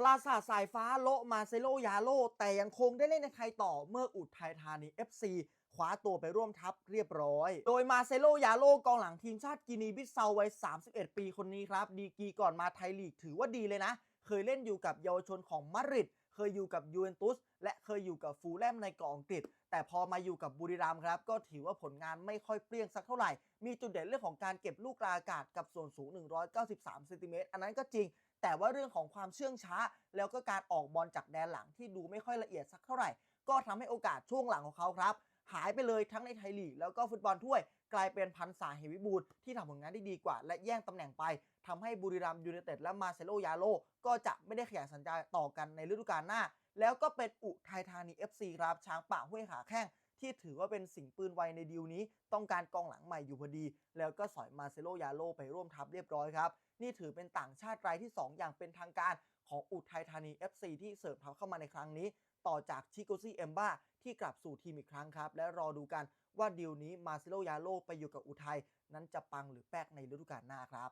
ปราสาทสายฟ้าโลมาเซโลยาโล แต่ยังคงได้เล่นในไทยต่อเมื่ออุทัยธานี FC คว้าตัวไปร่วมทัพเรียบร้อย โดยมาเซโลยาโลกองหลังทีมชาติกินีบิสเซาวัย 31 ปีคนนี้ครับ ดีกรีก่อนมาไทยลีกถือว่าดีเลยนะ เคยเล่นอยู่กับเยาวชนของมาดริดเคยอยู่กับยูเวนตุสและเคยอยู่กับฟูลแลมในเกาะอังกฤษ แต่พอมาอยู่กับบุรีรัมย์ครับ ก็ถือว่าผลงานไม่ค่อยเปรี้ยงสักเท่าไหร่ มีจุดเด่นเรื่องของการเก็บลูกกลางอากาศกับส่วนสูง 193เซนติเมตรอันนั้นก็จริง แต่ว่าเรื่องของความเชื่องช้า แล้วก็การออกบอลจากแดนหลังที่ดูไม่ค่อยละเอียดสักเท่าไหร่ ก็ทำให้โอกาสช่วงหลังของเขาครับ หายไปเลยทั้งในไทยลีกแล้วก็ฟุตบอลถ้วย กลายเป็นพันษาเหวิบูลที่ทำผลงานได้ดีกว่า และแย่งตำแหน่งไปทำให้บุรีรัมยูไนเต็ดและมาเซโลยาโลก็จะไม่ได้ขยายสัญญาต่อกันในฤดูกาลหน้า แล้วก็เป็นอุทัยธานี FC ครับช้างป่าห้วยขาแข้ง ที่ถือว่าเป็นสิ่งปืนไวในดีลนี้ ต้องการกองหลังใหม่อยู่พอดี แล้วก็สอยมาเซโลยาโลไปร่วมทัพเรียบร้อยครับ นี่ถือเป็นต่างชาติรายที่ 2 อย่างเป็นทางการของอุทัยธานี FC ที่เสริมทัพเข้ามาในครั้งนี้ ต่อจากชิโกซี่เอมบ้าที่กลับสู่ทีมอีกครั้งครับ และรอดูกันว่าดีลนี้มาเซโลยาโลไปอยู่กับอุทัยนั้นจะปังหรือแป๊กในฤดูกาลหน้าครับ